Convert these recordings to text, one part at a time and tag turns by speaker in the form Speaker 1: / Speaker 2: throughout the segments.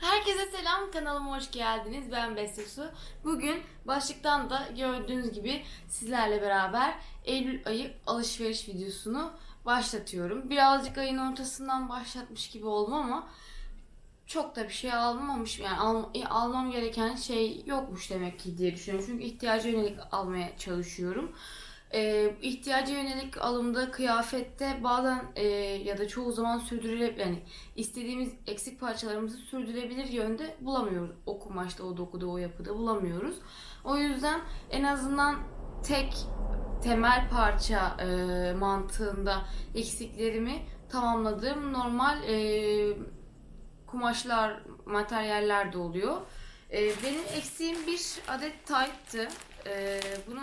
Speaker 1: Herkese selam, kanalıma hoş geldiniz. Ben Beste Su. Bugün başlıktan da gördüğünüz gibi sizlerle beraber Eylül ayı alışveriş videosunu başlatıyorum. Birazcık ayın ortasından başlatmış gibi oldum ama çok da bir şey almamış yani al- e, almam gereken şey yokmuş demek ki diye düşünüyorum. Çünkü ihtiyaca yönelik almaya çalışıyorum. Ee, ihtiyaca yönelik alımda kıyafette bazen e, ya da çoğu zaman sürdürülebilir yani istediğimiz eksik parçalarımızı sürdürülebilir yönde bulamıyoruz. O kumaşta, o dokuda, o yapıda bulamıyoruz. O yüzden en azından tek temel parça e, mantığında eksiklerimi tamamladığım normal e, kumaşlar, materyaller de oluyor. E, benim eksiğim bir adet tight'tı. E, bunu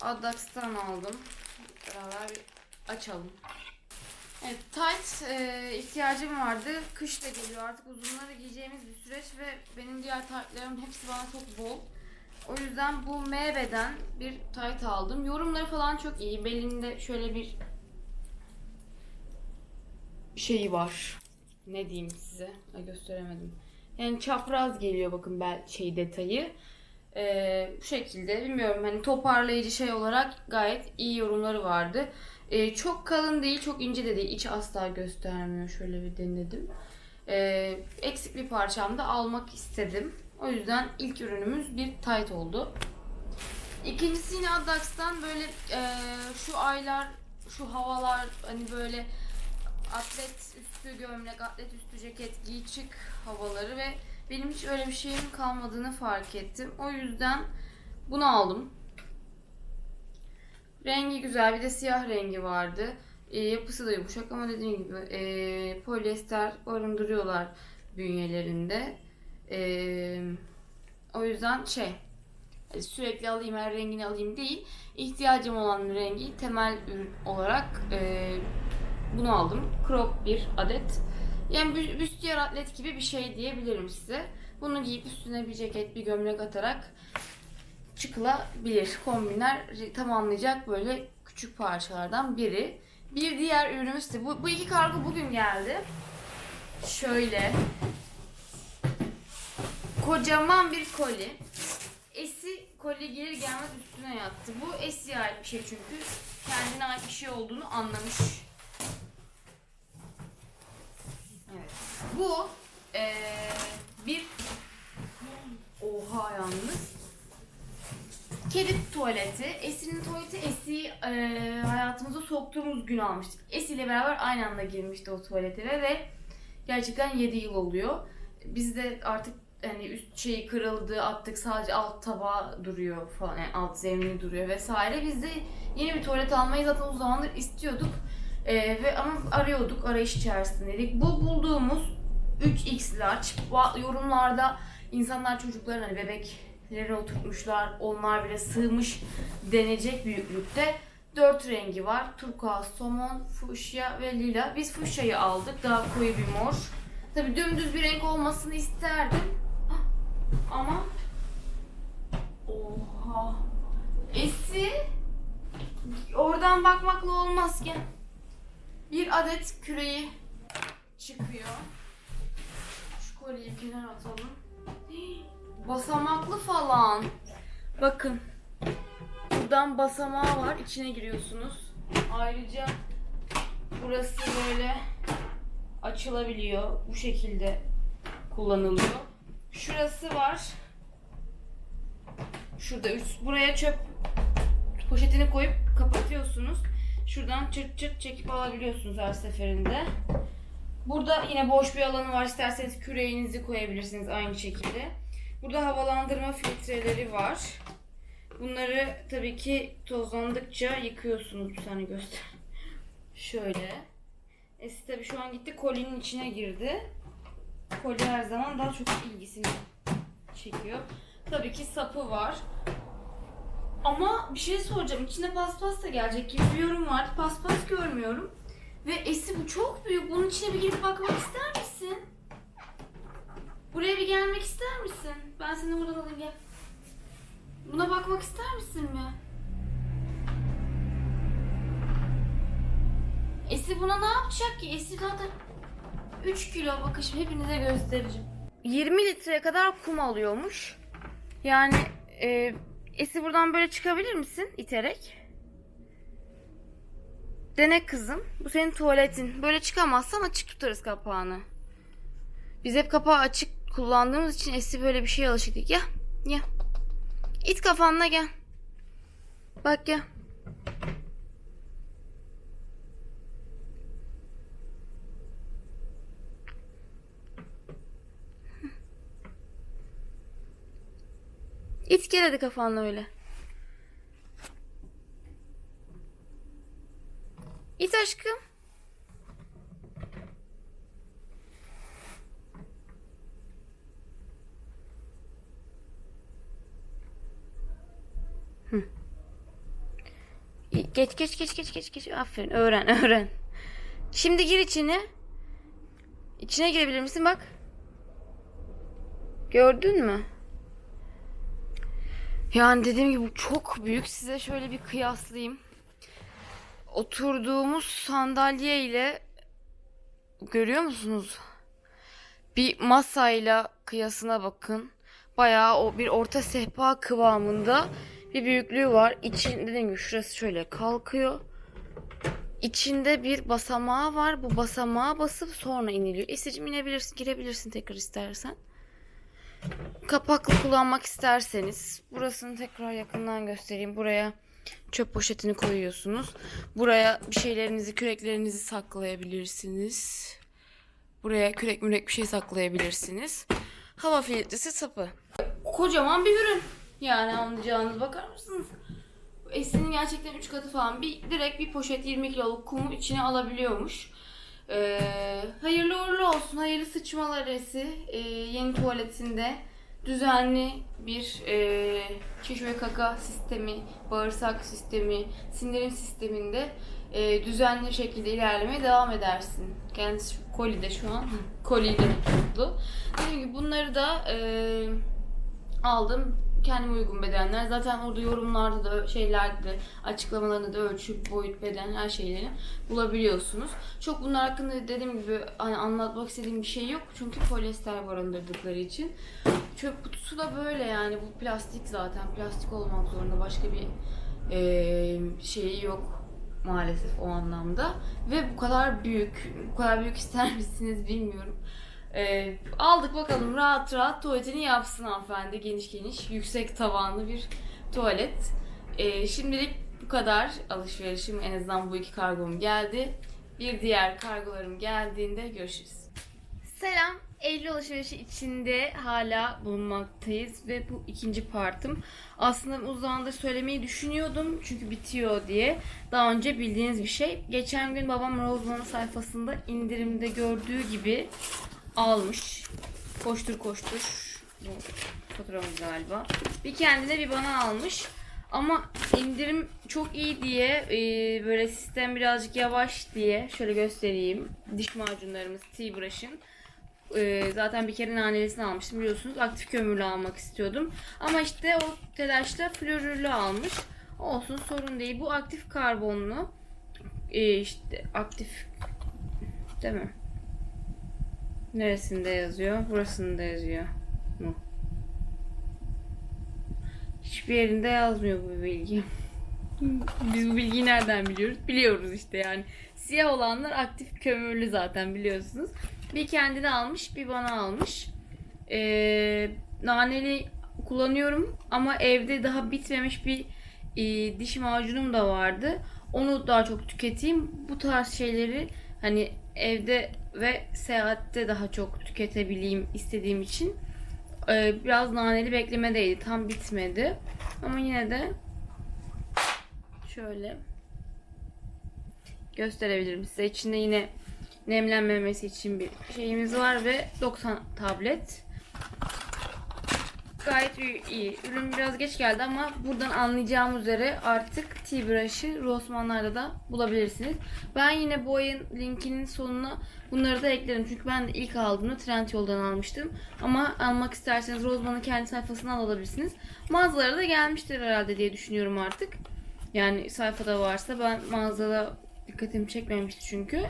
Speaker 1: Adax'tan aldım. Beraber bir açalım. Evet, tight e, ihtiyacım vardı. Kış da geliyor artık uzunları giyeceğimiz bir süreç ve benim diğer tight'larımın hepsi bana çok bol. O yüzden bu MB'den bir tight aldım. Yorumları falan çok iyi. Belinde şöyle bir şeyi var. Ne diyeyim size? Ay gösteremedim. Yani çapraz geliyor bakın bel şey detayı. Ee, bu şekilde bilmiyorum hani toparlayıcı şey olarak gayet iyi yorumları vardı. Ee, çok kalın değil, çok ince de değil. İç asla göstermiyor. Şöyle bir denedim. Ee, eksik bir parçam da almak istedim. O yüzden ilk ürünümüz bir tight oldu. İkincisi yine Adax'tan böyle e, şu aylar, şu havalar hani böyle atlet üstü gömlek, atlet üstü ceket giy çık havaları ve benim hiç öyle bir şeyim kalmadığını fark ettim. O yüzden bunu aldım. Rengi güzel. Bir de siyah rengi vardı. E, yapısı da yumuşak ama dediğim gibi e, polyester barındırıyorlar bünyelerinde. E, o yüzden şey e, sürekli alayım her rengini alayım değil. İhtiyacım olan rengi temel ürün olarak e, bunu aldım. Crop bir adet. Yani bü- büstiyer atlet gibi bir şey diyebilirim size. Bunu giyip üstüne bir ceket, bir gömlek atarak çıkılabilir. Kombinler tamamlayacak böyle küçük parçalardan biri. Bir diğer ürünümüz de bu, bu iki kargo bugün geldi. Şöyle. Kocaman bir koli. Esi koli gelir gelmez üstüne yattı. Bu Esi'ye ait bir şey çünkü. Kendine ait bir şey olduğunu anlamış. Evet. Bu eee, bir Oha yalnız. Kedi tuvaleti. Esi'nin tuvaleti Esi'yi eee, hayatımıza soktuğumuz gün almıştık. Esi ile beraber aynı anda girmişti o tuvalete ve gerçekten 7 yıl oluyor. Biz de artık hani üst şeyi kırıldı attık sadece alt tabağı duruyor falan yani alt zemini duruyor vesaire. Biz de yeni bir tuvalet almayı zaten uzun zamandır istiyorduk. Ee, ve ama arıyorduk arayış içerisindeydik. Bu bulduğumuz 3x large yorumlarda insanlar çocukların hani bebekleri oturtmuşlar onlar bile sığmış denecek büyüklükte. Dört rengi var. Turkuaz, somon, fuşya ve lila. Biz fuşyayı aldık. Daha koyu bir mor. Tabi dümdüz bir renk olmasını isterdim. Ama Oha. Esi oradan bakmakla olmaz ki. Bir adet küreği çıkıyor. Şu kolyeyi kenara atalım. Basamaklı falan. Bakın. Buradan basamağı var. içine giriyorsunuz. Ayrıca burası böyle açılabiliyor. Bu şekilde kullanılıyor. Şurası var. Şurada üst buraya çöp poşetini koyup kapatıyorsunuz. Şuradan çırt çırt çekip alabiliyorsunuz her seferinde. Burada yine boş bir alanı var. İsterseniz küreğinizi koyabilirsiniz aynı şekilde. Burada havalandırma filtreleri var. Bunları tabii ki tozlandıkça yıkıyorsunuz. Bir saniye göster. Şöyle. Esi tabii şu an gitti kolinin içine girdi. Koli her zaman daha çok ilgisini çekiyor. Tabii ki sapı var. Ama bir şey soracağım. İçine paspas da gelecek gibi bir yorum var. Paspas görmüyorum. Ve Esi bu çok büyük. Bunun içine bir girip bakmak ister misin? Buraya bir gelmek ister misin? Ben seni buradan alayım gel. Buna bakmak ister misin mi? Esi buna ne yapacak ki? Esi zaten 3 kilo bakın şimdi hepinize göstereceğim. 20 litreye kadar kum alıyormuş. Yani e, Esi buradan böyle çıkabilir misin iterek? Dene kızım. Bu senin tuvaletin. Böyle çıkamazsan açık tutarız kapağını. Biz hep kapağı açık kullandığımız için Esi böyle bir şeye alışık değil. Gel. Gel. İt kafanla gel. Bak gel. İt kafanla öyle. İt aşkım. Hı. Geç geç geç geç geç geç. Aferin öğren öğren. Şimdi gir içine. İçine girebilir misin bak. Gördün mü? Yani dediğim gibi çok büyük. Size şöyle bir kıyaslayayım. Oturduğumuz sandalye ile görüyor musunuz? Bir masayla kıyasına bakın. Bayağı o bir orta sehpa kıvamında bir büyüklüğü var. İçin dediğim gibi şurası şöyle kalkıyor. İçinde bir basamağı var. Bu basamağa basıp sonra iniliyor. Esicim inebilirsin, girebilirsin tekrar istersen. Kapaklı kullanmak isterseniz burasını tekrar yakından göstereyim. Buraya çöp poşetini koyuyorsunuz. Buraya bir şeylerinizi, küreklerinizi saklayabilirsiniz. Buraya kürek mürek bir şey saklayabilirsiniz. Hava filtresi sapı. Kocaman bir ürün. Yani anlayacağınız bakar mısınız? Esin'in gerçekten 3 katı falan. Bir direkt bir poşet 20 kiloluk kumu içine alabiliyormuş. Ee, hayırlı uğurlu olsun. Hayırlı sıçmalar Esi. Ee, yeni tuvaletinde düzenli bir e, çiş ve kaka sistemi, bağırsak sistemi, sindirim sisteminde e, düzenli şekilde ilerlemeye devam edersin. Kendisi kolide şu an. Koliyle mutlu. Dediğim gibi bunları da e, aldım. Kendime uygun bedenler. Zaten orada yorumlarda da şeylerde de açıklamalarında da ölçü, boyut, beden her şeyleri bulabiliyorsunuz. Çok bunlar hakkında dediğim gibi hani anlatmak istediğim bir şey yok. Çünkü polyester barındırdıkları için. Çöp kutusu da böyle yani bu plastik zaten. Plastik olmak zorunda başka bir eee şeyi yok maalesef o anlamda. Ve bu kadar büyük, bu kadar büyük ister misiniz bilmiyorum. Ee, aldık bakalım rahat rahat tuvaletini yapsın hanımefendi. Geniş geniş, yüksek tavanlı bir tuvalet. Ee, şimdilik bu kadar alışverişim. En azından bu iki kargom geldi. Bir diğer kargolarım geldiğinde görüşürüz. Selam. Eylül alışverişi içinde hala bulunmaktayız ve bu ikinci partım. Aslında zamandır söylemeyi düşünüyordum çünkü bitiyor diye. Daha önce bildiğiniz bir şey. Geçen gün babam Roseman'ın sayfasında indirimde gördüğü gibi almış. Koştur koştur. Bu faturamız galiba. Bir kendine bir bana almış. Ama indirim çok iyi diye e, böyle sistem birazcık yavaş diye şöyle göstereyim. Diş macunlarımız T-Brush'ın. E, zaten bir kere nanelisini almıştım biliyorsunuz. Aktif kömürlü almak istiyordum. Ama işte o telaşla florürlü almış. Olsun sorun değil. Bu aktif karbonlu. E, işte aktif değil mi? Neresinde yazıyor? Burasında yazıyor mu? Hiçbir yerinde yazmıyor bu bilgi. Biz bu bilgiyi nereden biliyoruz? Biliyoruz işte yani. Siyah olanlar aktif kömürlü zaten biliyorsunuz. Bir kendine almış, bir bana almış. Ee, naneli kullanıyorum ama evde daha bitmemiş bir e, diş macunum da vardı. Onu daha çok tüketeyim. Bu tarz şeyleri hani evde ve seyahatte daha çok tüketebileyim istediğim için e, biraz naneli beklemedeydi. Tam bitmedi. Ama yine de şöyle gösterebilirim size. İçinde yine nemlenmemesi için bir şeyimiz var ve 90 tablet. Gayet iyi-. Ürün biraz geç geldi ama buradan anlayacağım üzere artık T-Brush'ı Rossmann'larda da bulabilirsiniz. Ben yine bu ayın linkinin sonuna bunları da eklerim. Çünkü ben de ilk aldığımda Trendyol'dan almıştım. Ama almak isterseniz Rossmann'ın kendi sayfasından alabilirsiniz. Mağazalara da gelmiştir herhalde diye düşünüyorum artık. Yani sayfada varsa ben mağazada dikkatimi çekmemişti çünkü.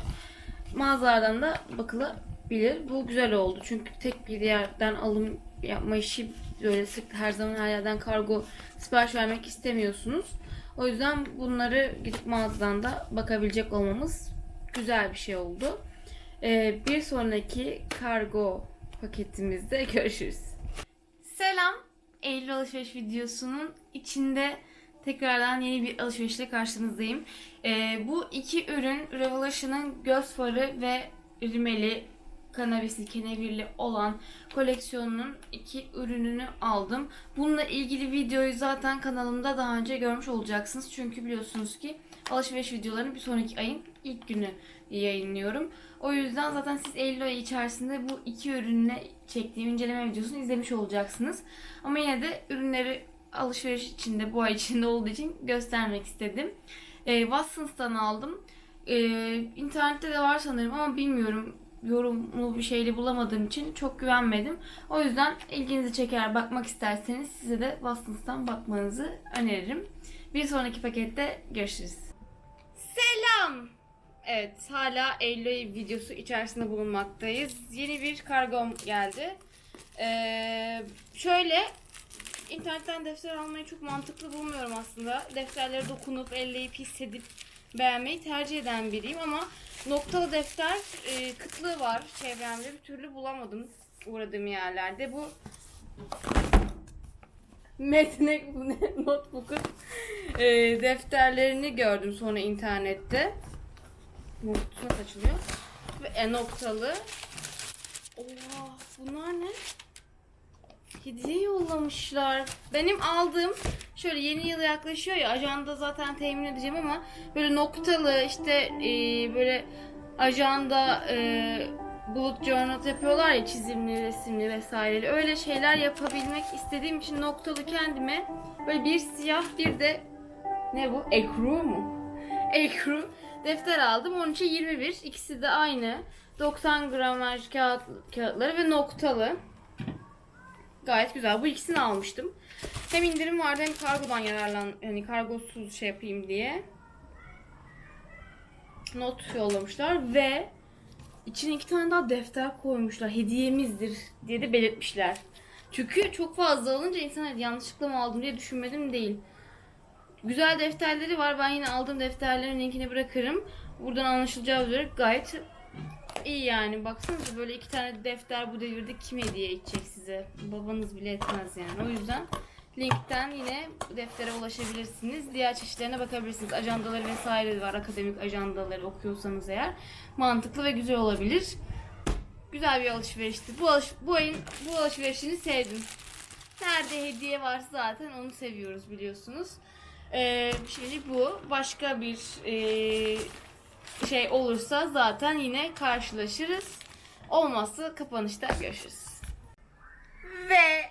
Speaker 1: Mağazalardan da bakıla bilir. Bu güzel oldu çünkü tek bir yerden alım yapma işi böyle sık her zaman her yerden kargo sipariş vermek istemiyorsunuz. O yüzden bunları gidip mağazadan da bakabilecek olmamız güzel bir şey oldu. Ee, bir sonraki kargo paketimizde görüşürüz. Selam. Eylül alışveriş videosunun içinde tekrardan yeni bir alışverişle karşınızdayım. Ee, bu iki ürün Revolution'ın göz farı ve rimeli kanabisli kenevirli olan koleksiyonunun iki ürününü aldım. Bununla ilgili videoyu zaten kanalımda daha önce görmüş olacaksınız. Çünkü biliyorsunuz ki alışveriş videolarını bir sonraki ayın ilk günü yayınlıyorum. O yüzden zaten siz Eylül ayı içerisinde bu iki ürünle çektiğim inceleme videosunu izlemiş olacaksınız. Ama yine de ürünleri alışveriş içinde bu ay içinde olduğu için göstermek istedim. E, Watsons'tan aldım. E, internette de var sanırım ama bilmiyorum yorumlu bir şeyle bulamadığım için çok güvenmedim. O yüzden ilginizi çeker bakmak isterseniz size de Watsons'tan bakmanızı öneririm. Bir sonraki pakette görüşürüz. Selam! Evet hala Eylül videosu içerisinde bulunmaktayız. Yeni bir kargom geldi. Ee, şöyle internetten defter almayı çok mantıklı bulmuyorum aslında. Defterlere dokunup, elleyip, hissedip beğenmeyi tercih eden biriyim ama noktalı defter e, kıtlığı var çevremde. Bir türlü bulamadım uğradığım yerlerde. Bu Metnek bu? Notebook'un e, defterlerini gördüm sonra internette. Kutusu açılıyor. Ve e, noktalı. Oha bunlar ne? Hediye yollamışlar. Benim aldığım şöyle yeni yıl yaklaşıyor ya ajanda zaten temin edeceğim ama böyle noktalı işte e, böyle ajanda e, bullet journal yapıyorlar ya çizimli, resimli vesaireli öyle şeyler yapabilmek istediğim için noktalı kendime böyle bir siyah bir de ne bu? Ekru mu? Ekru defter aldım. Onun için 21. İkisi de aynı. 90 gramaj kağıt, kağıtları ve noktalı. Gayet güzel. Bu ikisini almıştım. Hem indirim vardı hem kargodan yararlan yani kargosuz şey yapayım diye. Not yollamışlar ve içine iki tane daha defter koymuşlar. Hediyemizdir diye de belirtmişler. Çünkü çok fazla alınca insan "Hadi yanlışlıkla mı aldım diye düşünmedim değil. Güzel defterleri var. Ben yine aldığım defterlerin linkini bırakırım. Buradan anlaşılacağı üzere gayet iyi yani. Baksanıza böyle iki tane defter bu devirde kim hediye edecek size? Babanız bile etmez yani. O yüzden linkten yine deftere ulaşabilirsiniz. Diğer çeşitlerine bakabilirsiniz. Ajandaları vesaire var. Akademik ajandaları okuyorsanız eğer. Mantıklı ve güzel olabilir. Güzel bir alışverişti. Bu, alış bu ayın bu alışverişini sevdim. Nerede hediye varsa zaten onu seviyoruz biliyorsunuz. Ee, şimdi bu. Başka bir ee, şey olursa zaten yine karşılaşırız. Olmazsa kapanışta görüşürüz. Ve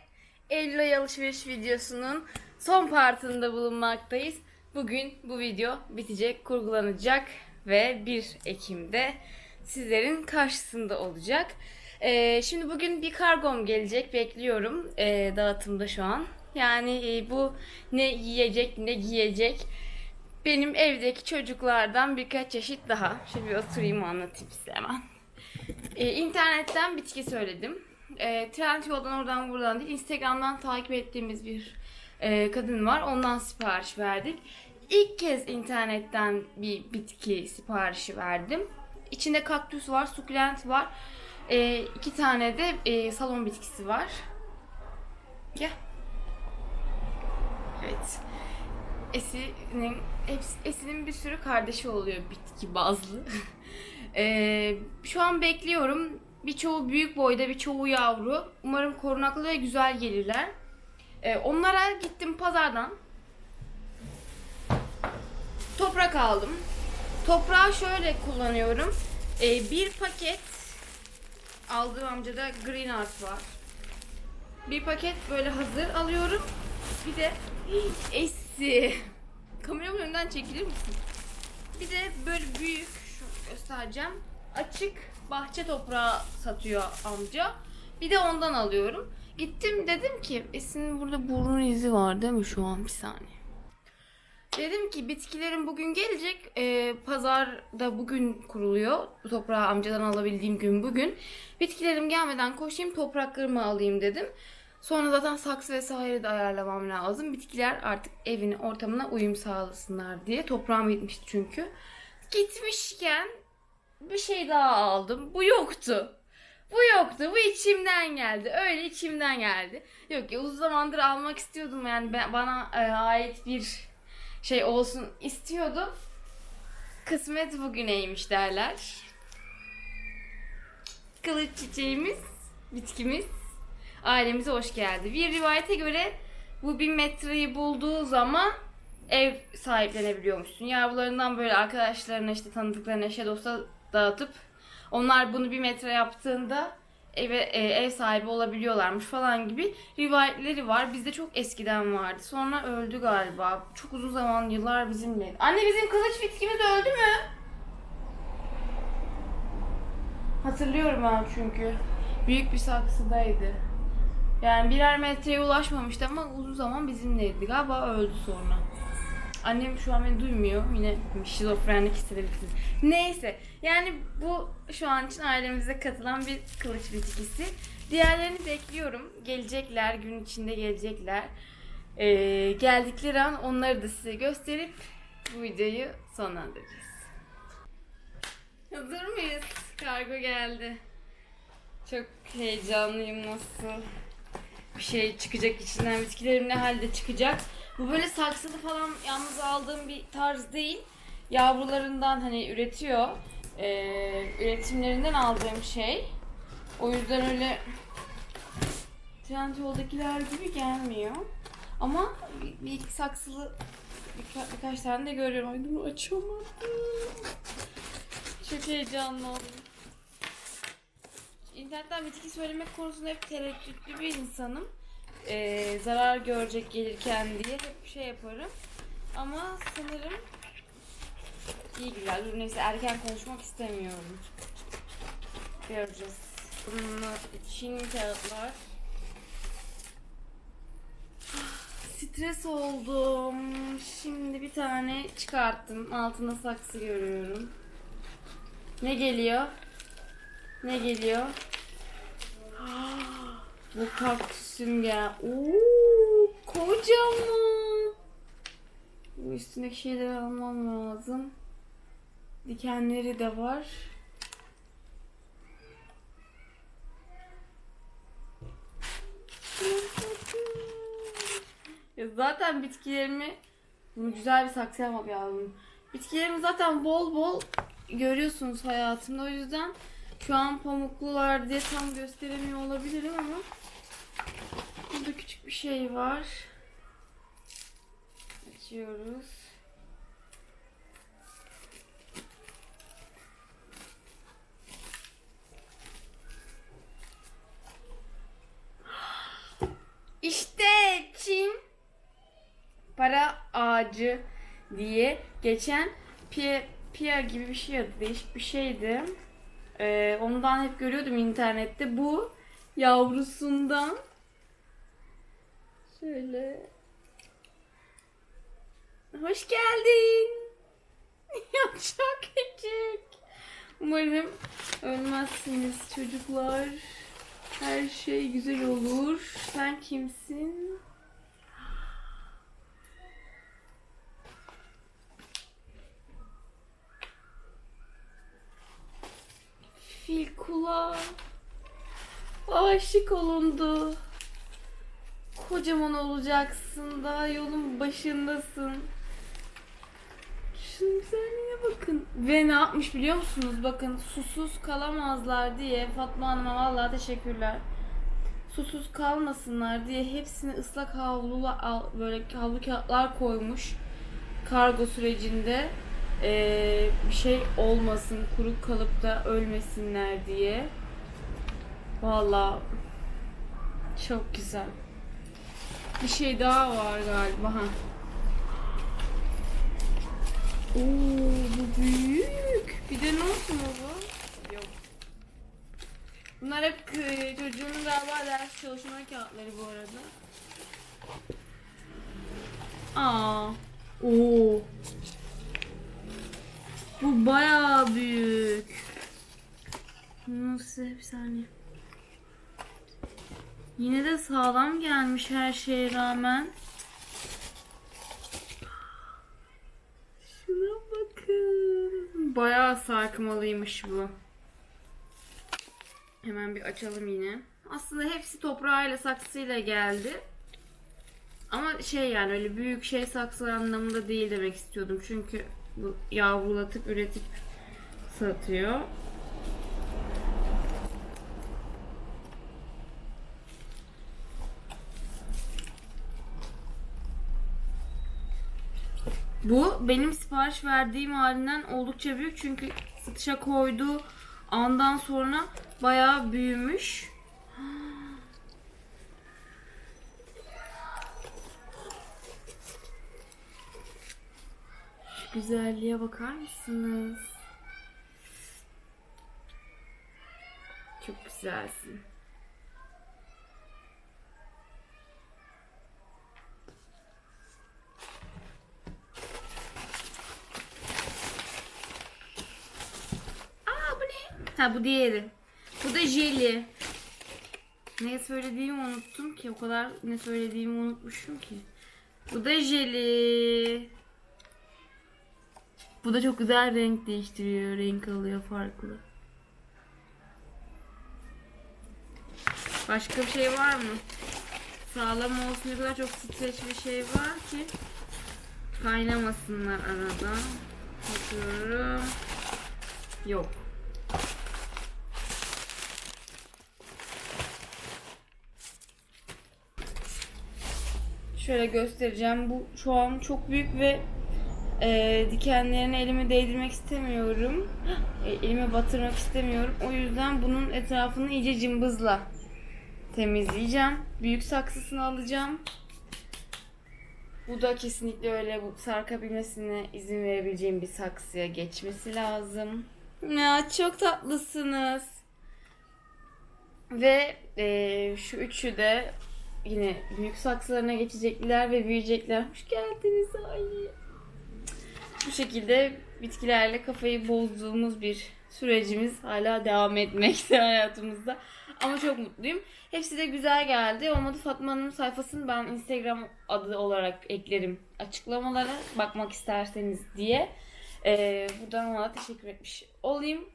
Speaker 1: Eylül alışveriş videosunun son partında bulunmaktayız. Bugün bu video bitecek, kurgulanacak ve 1 Ekim'de sizlerin karşısında olacak. Ee, şimdi bugün bir kargom gelecek, bekliyorum. Ee, dağıtımda şu an. Yani e, bu ne yiyecek, ne giyecek. Benim evdeki çocuklardan birkaç çeşit daha. Şimdi bir oturayım anlatayım size hemen. Ee, internetten bitki söyledim. Ee, Trendyol'dan oradan buradan değil. Instagram'dan takip ettiğimiz bir e, kadın var. Ondan sipariş verdik. İlk kez internetten bir bitki siparişi verdim. İçinde kaktüs var, sukulent var. Ee, iki tane de e, salon bitkisi var. Gel. Evet. Esin'in Esin'in bir sürü kardeşi oluyor bitki bazlı. Ee, şu an bekliyorum. Birçoğu büyük boyda, birçoğu yavru. Umarım korunaklı ve güzel gelirler. Ee, onlara gittim pazardan. Toprak aldım. Toprağı şöyle kullanıyorum. Ee, bir paket aldığım amcada Green Art var. Bir paket böyle hazır alıyorum. Bir de Esi. Kameramın önünden çekilir misin? Bir de böyle büyük şu göstereceğim. Açık bahçe toprağı satıyor amca. Bir de ondan alıyorum. Gittim dedim ki Esin'in burada burun izi var değil mi şu an bir saniye. Dedim ki bitkilerim bugün gelecek. Ee, pazarda bugün kuruluyor. Bu toprağı amcadan alabildiğim gün bugün. Bitkilerim gelmeden koşayım topraklarımı alayım dedim. Sonra zaten saksı vesaire de ayarlamam lazım. Bitkiler artık evin ortamına uyum sağlasınlar diye. Toprağım bitmişti çünkü. Gitmişken bir şey daha aldım. Bu yoktu. Bu yoktu. Bu içimden geldi. Öyle içimden geldi. Yok ya uzun zamandır almak istiyordum yani ben, bana e, ait bir şey olsun istiyordum. Kısmet bugüneymiş derler. Kılıç çiçeğimiz, bitkimiz ailemize hoş geldi. Bir rivayete göre bu bin metreyi bulduğu zaman ev sahiplenebiliyormuşsun. Yavrularından böyle arkadaşlarına işte tanıdıklarına eşe dosta dağıtıp onlar bunu bir metre yaptığında eve e, ev sahibi olabiliyorlarmış falan gibi rivayetleri var. Bizde çok eskiden vardı. Sonra öldü galiba. Çok uzun zaman yıllar bizimle. Anne bizim kılıç bitkimiz öldü mü? Hatırlıyorum ben çünkü. Büyük bir saksıdaydı. Yani birer metreye ulaşmamıştı ama uzun zaman bizimleydi. Galiba öldü sonra. Annem şu an beni duymuyor. Yine şizofrenlik hissedebilirsiniz. Neyse. Yani bu şu an için ailemize katılan bir kılıç bitkisi. Diğerlerini bekliyorum. Gelecekler. Gün içinde gelecekler. Ee, geldikleri an onları da size gösterip bu videoyu sonlandıracağız. Hazır mıyız? Kargo geldi. Çok heyecanlıyım nasıl bir şey çıkacak içinden bitkilerim ne halde çıkacak. Bu böyle saksılı falan yalnız aldığım bir tarz değil. Yavrularından hani üretiyor. Ee, üretimlerinden aldığım şey. O yüzden öyle Trendyol'dakiler gibi gelmiyor. Ama bir, bir saksılı birka- birkaç tane de görüyorum. Ay dur açamadım. Çok heyecanlı oldum. İnternetten bitki söylemek konusunda hep tereddütlü bir insanım. Ee, zarar görecek gelirken diye hep şey yaparım. Ama sanırım iyi güzel. Neyse erken konuşmak istemiyorum. Göreceğiz. Bunlar için kağıtlar. Stres oldum. Şimdi bir tane çıkarttım. Altına saksı görüyorum. Ne geliyor? Ne geliyor? Bu kaktüsüm ya. Oo, kocaman. Bu üstündeki şeyleri almam lazım. Dikenleri de var. Ya zaten bitkilerimi bunu güzel bir saksı yapmak lazım. Bitkilerimi zaten bol bol görüyorsunuz hayatımda. O yüzden şu an pamuklular diye tam gösteremiyor olabilirim ama burada küçük bir şey var. Açıyoruz. İşte Çin para ağacı diye geçen pia, pia gibi bir şey adı değişik bir şeydi. Ee, ondan hep görüyordum internette. Bu yavrusundan şöyle hoş geldin. ya çok küçük. Umarım ölmezsiniz çocuklar. Her şey güzel olur. Sen kimsin? Kulağı. Aşık olundu. Kocaman olacaksın. Daha yolun başındasın. Şunun güzelliğine bakın. Ve ne yapmış biliyor musunuz? Bakın susuz kalamazlar diye Fatma Hanım'a vallahi teşekkürler. Susuz kalmasınlar diye hepsini ıslak havlula böyle havlu kağıtlar koymuş kargo sürecinde eee, bir şey olmasın, kuru kalıp da ölmesinler diye. Vallahi çok güzel. Bir şey daha var galiba. Ha. Oo, bu büyük. Bir de ne olsun baba? Yok. Bunlar hep e, çocuğun galiba ders çalışma kağıtları bu arada. Aa, Oo. Bu bayağı büyük. Nasıl bir saniye. Yine de sağlam gelmiş her şeye rağmen. Şuna bakın. Bayağı sarkmalıymış bu. Hemen bir açalım yine. Aslında hepsi toprağıyla saksıyla geldi. Ama şey yani öyle büyük şey saksı anlamında değil demek istiyordum. Çünkü yavrulatıp üretip satıyor. Bu benim sipariş verdiğim halinden oldukça büyük çünkü satışa koyduğu andan sonra bayağı büyümüş. Güzelliğe bakar mısınız? Çok güzelsin. Aa bu ne? Ha bu diğeri. Bu da jeli. Ne söylediğimi unuttum ki. O kadar ne söylediğimi unutmuşum ki. Bu da jeli. Bu da çok güzel renk değiştiriyor. Renk alıyor farklı. Başka bir şey var mı? Sağlam olsun ne çok streç bir şey var ki kaynamasınlar arada. Bakıyorum. Yok. Şöyle göstereceğim. Bu şu an çok büyük ve e, dikenlerine elimi değdirmek istemiyorum. E, elime batırmak istemiyorum. O yüzden bunun etrafını iyice cımbızla temizleyeceğim. Büyük saksısını alacağım. Bu da kesinlikle öyle bu sarkabilmesine izin verebileceğim bir saksıya geçmesi lazım. Ya çok tatlısınız. Ve e, şu üçü de yine büyük saksılarına geçecekler ve büyüyecekler. Hoş geldiniz ay. Bu şekilde bitkilerle kafayı bozduğumuz bir sürecimiz hala devam etmekte hayatımızda. Ama çok mutluyum. Hepsi de güzel geldi. Olmadı Fatma Hanım'ın sayfasını ben Instagram adı olarak eklerim açıklamalara bakmak isterseniz diye. Ee, buradan ona teşekkür etmiş olayım.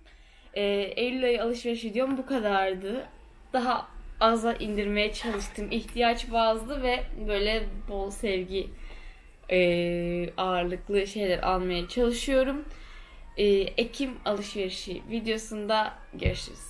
Speaker 1: Ee, Eylül ayı alışveriş videom bu kadardı. Daha aza indirmeye çalıştım. İhtiyaç bazlı ve böyle bol sevgi e, ağırlıklı şeyler almaya çalışıyorum. E, Ekim alışverişi videosunda görüşürüz.